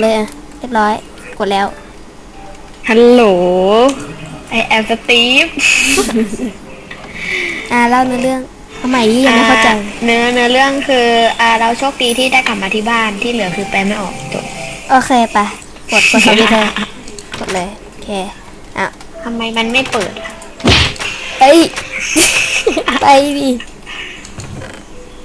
เลยอะเรียบร้อย กดแล้ว ฮัลโหล ไอแอมสตีฟอ่าเล่าเนื้อเรื่องเอาใหม่ดิยังไม่เข้าใจ เนื้อเนื้อเรื่องคือ อ่าเราโชคดีที่ได้กลับมาที่บ้านที่เหลือคือแปลไม่ออกจบโอเคไปะกดกดสวิตช์เลยกดเลย โอเค อะทำไมมันไม่เปิดล่ะไป ไปดิ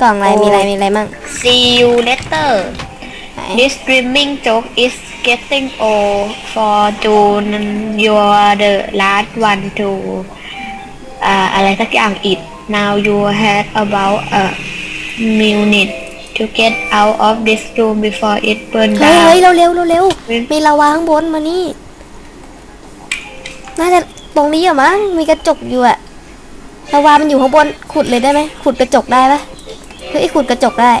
กล่องอะไรมีอะไรมีอะไรมั่ง See you later ไหน This streaming joke is getting old for June you're the last one to อ่าอะไรสักอย่าง it now you had about a minute to get out of this room before it burn เฮ้ย down เฮ้ยเร็วเร็วเร็วเร็วเฮ้ยมีลาวาข้างบนมานี่ น่าจะตรงนี้เหรอมั้ง มีกระจกอยู่อะลาวามันอยู่ข้างบน ขุดเลยได้ไหม ขุดกระจกได้ปะเฮ้ยขุดกระจกได้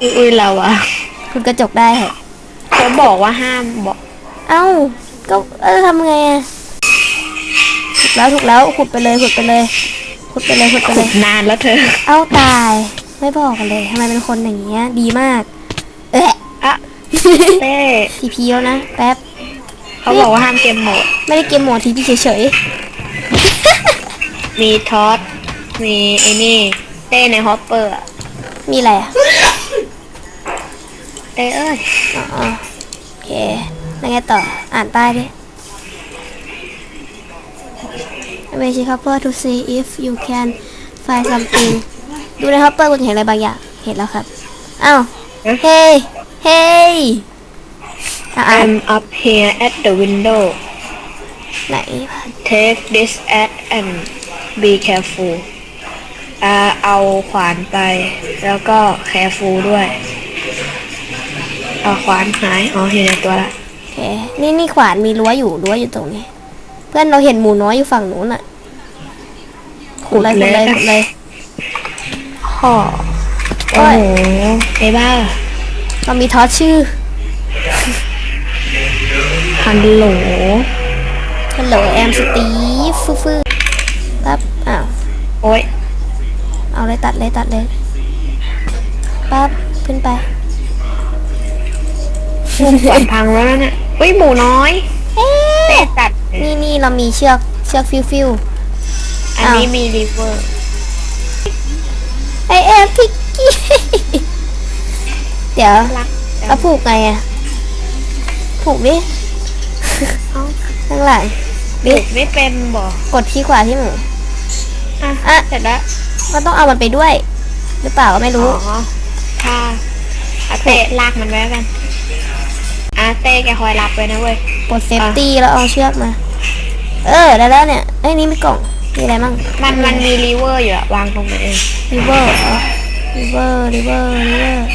อุ้ยเราอะ ขุดกระจกได้เหรอเขาบอกว่าห้ามบอกเอ้า ก็เออทำไงอะถูกแล้วถูกแล้วขุดไปเลยขุดไปเลยขุดไปเลยขุดไปเลยนานแล้วเธอเอ้าตาย ไม่บอกกันเลยทำไมเป็นคนอย่างเงี้ย ดีมาก เอ๊ะ อะเต้ทีพีแล้วนะ แป๊บ เขาบอกว่าห้ามเกมโหมด ไม่ได้เกมโหมดทีพีเฉยมีทอสมีไอ้นี่เต้ในฮอปเปอร์อะๆ มีอะไรอะ เต้เอ้ยอ๋อโอเคแล้วไงต่อ อ่านใต้ดิ w a y cover to see if you can find something ดูใน hopper คุณเห็นอะไรบางอย่าง เห็นแล้วครับ อ้าว เฮ้ย เฮ้ยอะอ่าน I'm up here at the window ไหน take this at and be careful อ่าเอาขวานไป แล้วก็ careful ด้วย เอาขวานหาย อ๋ออยู่ในตัวละโอเคนี่นี่ขวานมีรั้วอยู่รั้วอยู่ตรงนี้ เพื่อนเราเห็นหมูน้อยอยู่ฝั่งนู้นอะขุดเลยขุดเลยขุดเลยพ่อโอ้โอ้ยโหไอ้บ้าเรามีทอสชื่อฮัลโหลฮัลโหลแอมสตีฟฟื้ฟื้ปั๊บอ้าวโอ้ยเอาเลยตัดเลยตัดเลยปั๊บขึ้นไป ขวานพังแล้วนะเนี่ยเฮ้ยหมูน้อยเอ๊เต้ะตัด นี่นี่เรามีเชือกเชือกฟิวฟิว อันนี้มีริเวอร์ ไอแอมพิกกี้ เดี๋ยวรักแล้วผูกไงอะผูกดิเอ้า ข้างหลังปลูกไม่เป็นบอกดที่ขวาที่หมู อะอะ เสร็จแล้วมันต้องเอามันไปด้วย หรือเปล่าก็ไม่รู้ อ๋อถ้าอาเต้ลากมันไว้กันอา เต้แกคอยรับไว้นะเว้ยปลดเซฟตี้แล้วเอาเชือกมา เออได้แล้วเนี่ยไอ้ยนี่มีกล่องมีอะไรมั่งมันมันมีรีเวอร์อยู่อะวางตรงไหนเองริเวอร์รอริเวอร์ริเวอร์ริเวอร์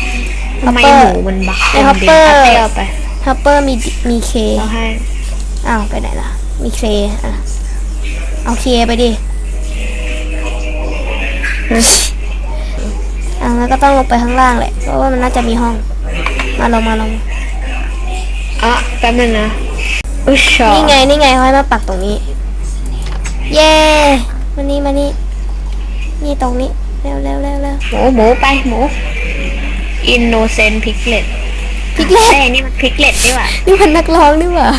ทำไมหมูมันบักใน Hopper อาเต้เอาไปฮัปเปอร์มีมีเคเราให้อ้าวไปไหนล่ะ มีเคอะเอาเคไปดิอะแล้วก็ต้องลงไปข้างล่างแหละเพราะว่ามันน่าจะมีห้อง มาลงมาลง ป๊บนึงนะอุ้ยชอนี่ไงนี่ไงเขาให้มาปักตรงนี้ เย้มานี่มานี่นี่ตรงนี้เร็วเร็วเร็วเร็วหมูหมูไปหมูอินโนเซนพิกเลตพริกเล็ดเต้นี่มันพิกเลตนี่หว่านี่มันนักร้องนี่หว่า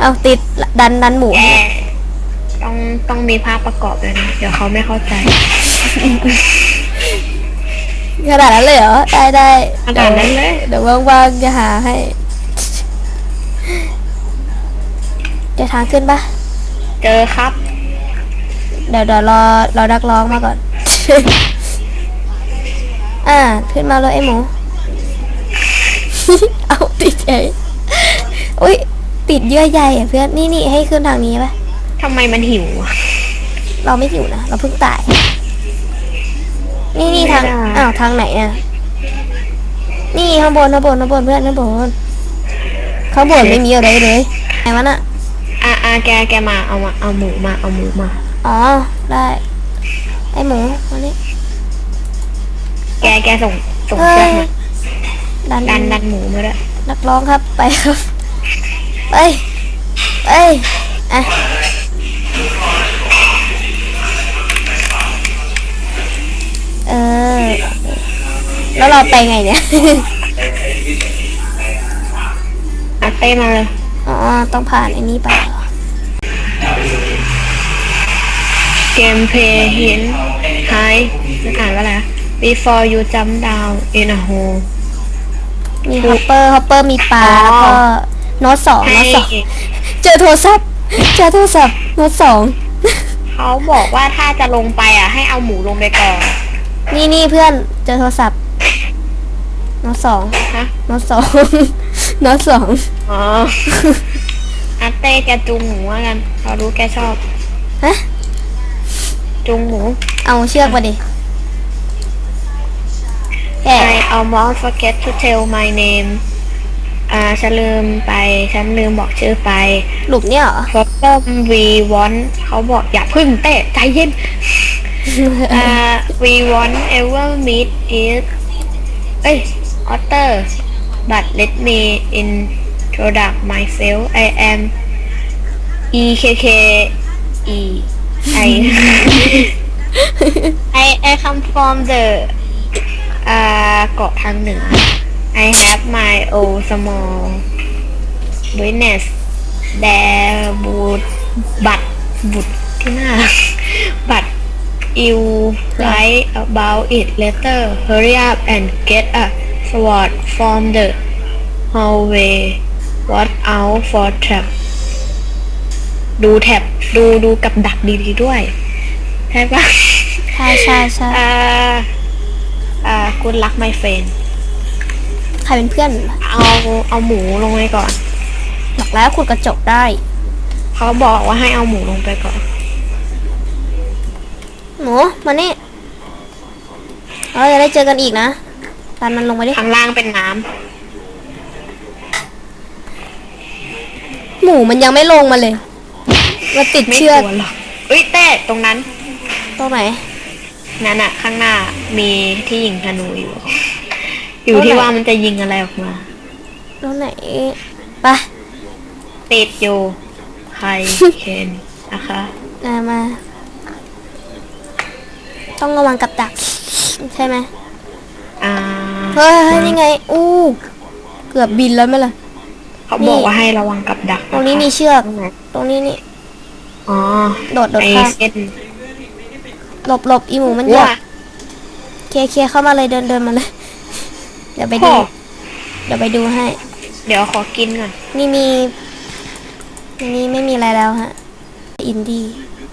เอาติดดันดันหมูแกต้องต้องมีภาพประกอบเลยนะเดี๋ยวเขาไม่เข้าใจขนาดนั้นเลยเหรอได้ได้ขนาดนั้นเลยเดี๋ยวว่างๆจะหาให้ จะทางขึ้นปะเจอครับ เดี๋ยวเดี๋ยวรอรอนักร้องมาก่อน อ่า ขึ้นมาเลยไอ้หมู เอาติดใหญ่อุ้ยติดเยื่อใยอะเพื่อนนี่นี่ให้ขึ้นทางนี้ปะทำไมมันหิวอะเราไม่อยู่นะ เราเพิ่งตาย นี่นี่ทางไม่ได้อ้าว ทางไหนอะ นี่ข้างบนข้างบนข้างบนเพื่อนข้างบน ข้างบนไม่มีอะไรเลยไหนวะน่ะอะอะแกแกมาเอามาเอาหมูมาเอาหมูมา อ๋อได้ไอหมูมานี่แกแกส่งส่งเฮ้เชือกยมาดันดันดันหมูมาด้วยนักร้องครับไปครับไปไปอะเออแล้วเราไปไงเนี่ย เต้มาเลย อ๋อ ต้องผ่านไอ้นี้ไปเหรอเกมเพย์หินไฮมันอ่านว่าอะไรนะ before you jump down in a hole มีฮอปเปอร์ฮอปเปอร์มีปลาอ๋อแล้วก็โน้ตสองให้โน้ตสองเจอโทรศัพท์เจอโทรศัพท์โน้ตสองเขาบอกว่าถ้าจะลงไปอะ ให้เอาหมูลงไปก่อน นี่นี่เพื่อนเจอโทรศัพท์โน้ตสองฮะ โน้ตสองโน้ตสองอ๋ออาเต้แกจูงหมูว่ากันเรารู้แกชอบ ฮะ จูงหมูเอาเชือกมาดิแก I almost forget to tell my name อ่าฉันลืมไป ฉันลืมบอกชื่อไปหลุมเนี่ยเหรอ Bottom we want เขาบอกอย่าพึ่งเต้ใจเย็น อ่า we want ever meet is เอ้ย Otter but let me introduce myself I am E K K E I I I come from the อ่าเกาะทางเหนือ I have my own small business there would but บุตรที่หน้า but you write about it later hurry up and get a sword from the hallway watch out for trap ดูแท็บดูดูกับดักดีๆด้วย ใช่ปะใช่ใช่ใช่อ่า อ่าคุณรักไม่เฟนใครเป็นเพื่อน เอาเอาหมูลงไปก่อนบอกแล้วขุดกระจกได้ เขาบอกว่าให้เอาหมูลงไปก่อน หนูมานี่เราจะได้เจอกันอีกนะ ปันมันลงไปดิข้างล่างเป็นน้หมูมันยังไม่ลงมาเลยมาติดำไม่เชือกกลัวหรอกเอ้ยเต้ตรงนั้นตรงไหน นั่นอะข้างหน้ามีที่ยิงธนูอยู่ อยู่ที่ว่ามันจะยิงอะไรออกมา ตรงไหนไปติดอยู่ใครเคนนะคะมามา ต้องระวังกับดัก ใช่ไหมอ่าเฮ้ยเฮ้ยนี่ไง อู้ เกือบบินแล้วไหมล่ะ เขาบอกว่าให้ระวังกับดักตรงนี้มีเชือก ตรงไหนตรงนี้นี่ อ๋อ โดดโดดไอข้ามเส้นหลบหลบอีหมูมันเยว่าอะเคลียร์เคลียร์เข้ามาเลยเดินเดินมาเลย เดี๋ยวไปดูพ่อเดี๋ยวไปดูให้ เดี๋ยวขอกินก่อน นี่มีในนี้ไม่มีอะไรแล้วฮะ อินดี้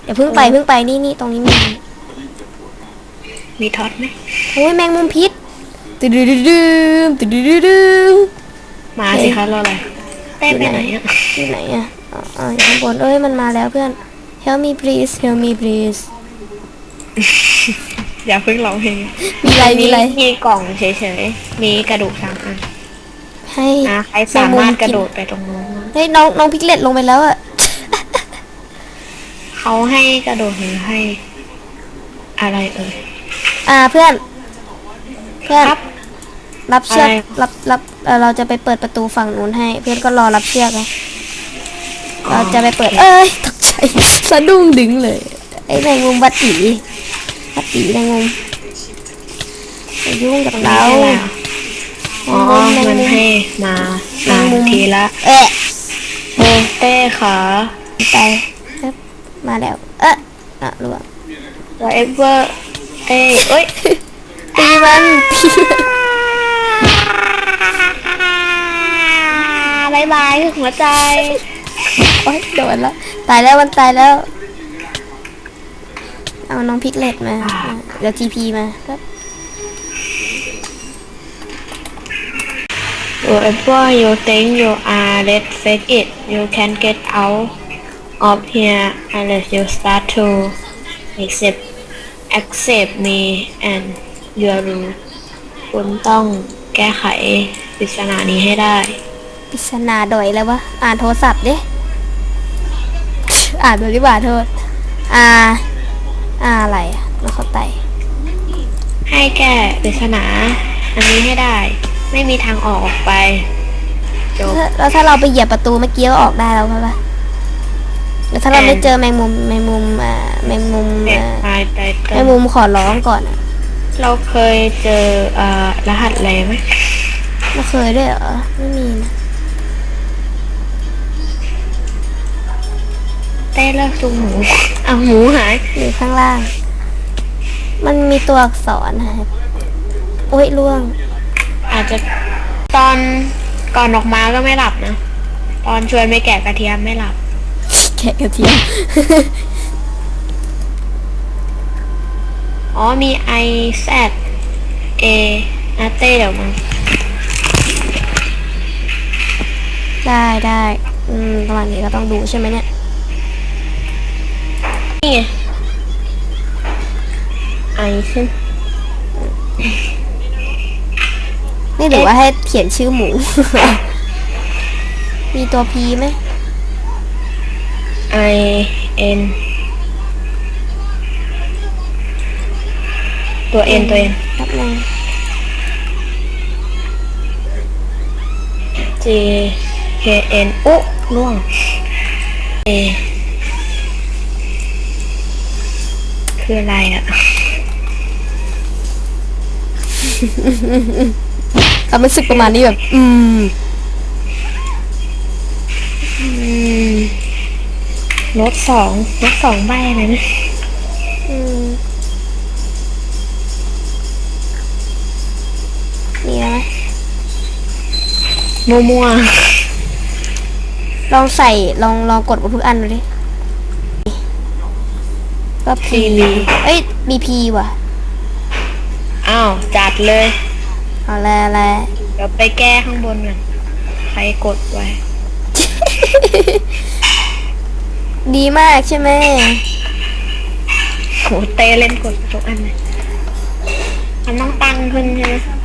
เดี๋ยวเพิ่งไปเพิ่งไปนี่นี่ตรงนี้มี มีท็อตไหมโอ้ยแมงมุมพิษ ตึดดึดดึมตึดดึดดึมมาสิคะรออะไรเต้ไปไหนอะอยู่ไหนอะอ๋ออ๋ออยู่ข้างบนเอ้ยมันมาแล้วเพื่อน help me please help me please อย่าเพิ่งร้องเพลงมีอะไรมีอะไรมีกล่องเฉยๆ มีกระดูกสามอันให้อะใครสามารถกระโดดไปตรงนู้นเฮ้ยน้องน้องพิกเลตลงไปแล้วอะเขาให้กระโดดหรือให้ อะไรเอ่ยอ่าเพื่อน เพื่อนครับรับเชือกอะไรรับรับเอ่อเราจะไปเปิดประตูฝั่งนู้นให้ เพื่อนก็รอรับเชือกนะเราจะไปเปิด เอ้ยตกใจสะดุ้งดึงเลย ไอ้แมงมุมบัดตีบัดตีแมงมุมอย่ายุ่งกับเราอะไรอะอ๋อแมงมุมมันให้มาแมมางมุมทีละ เอ๊ะเออเต้ขาไปเอ๊ะมาแล้ว เอ๊ะอะรู้ว่า whatever เต้เอ้ย ตีมันตีบายบายหัวใจ โอ๊ยโดนแล้ว ตายแล้วมันตายแล้ว เอาน้องพิกเลตมา เดี๋ยวทีพีมาครับ whatever you think you are let's fake it you can get out of here unless you start to accept accept me and your rule คุณต้องแก้ไขปริศนานี้ให้ได้ ปริศนาดอยแล้ววะ อ่านโทรศัพท์ดิ อ่านดูดีกว่าโทษ อ่า อ่าอะไรอะแล้วเขาไตให้แก้ปริศนา อันนี้ให้ได้ ไม่มีทางออกออกไปจบแล้วแล้วถ้าเราไปเหยียบประตูเมื่อกี้ก็ออกได้แล้วใช่ปะแล้วถ้าเราไม่เจอแมงมุมแมงมุมอ่าแมงมุมเน็ตอ่าไฟไตแมเติ้งลมุมขอร้องก่อนอะ เราเคยเจออ่ารหัสอะไรไหมไม่เคยด้วยเหรอ ไม่มีนะเต้เลิกดูหมูอะหมูหายอยู่ข้างล่าง มันมีตัวอักษรหายโอ้ยร่วง อาจจะตอนก่อนออกมาก็ไม่หลับนะ ตอนชวนไม่แกะกระเทียมไม่หลับ แกะกระเทียม อ๋อมี I Z A อาเต้เดี๋ยวมันได้ได้อืมประมาณนี้ก็ต้องดูใช่ไหมเนี่ย นี่ไง I ใช่ไหมนี่หรือว่าให้เขียนชื่อหมู มีตัวพีไหม I N ตัว N ตัว N แป๊บนึง J K N อุ๊ล่วง A คืออะไรอะความรู้สึกประมาณนี้แบบ อืมอืมรถสองรถสองใบอะไรนะ มั่วลองใส่ลองลองกดหมดทุกอันดูดิก็ๆพีทีวีเอ้ยมีพีว่ะ อ้าว จัดเลยเอาแล้วแล้วเดี๋ยวไปแก้ข้างบนก่อนใครกดไว้ ดีมากใช่ไหมโหเต้เล่นกดทุกอันเลยมันต้องตั้งขึ้นใช่ไหมอา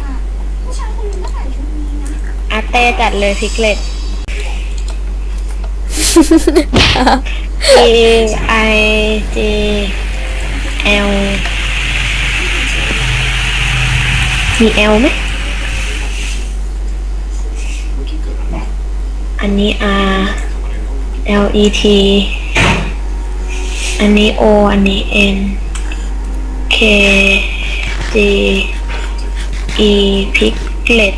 เต้จัดเลยพิกเลต A I J L มี L ไหมอันนี้ R L E T อันนี้ O อันนี้ N K J E พิกเลต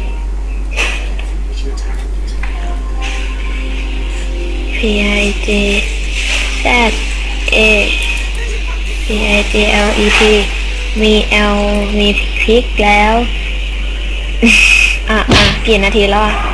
P I J Z A P I J L E T มี L มีพริกแล้ว อะอะกี่นาทีแล้วอะ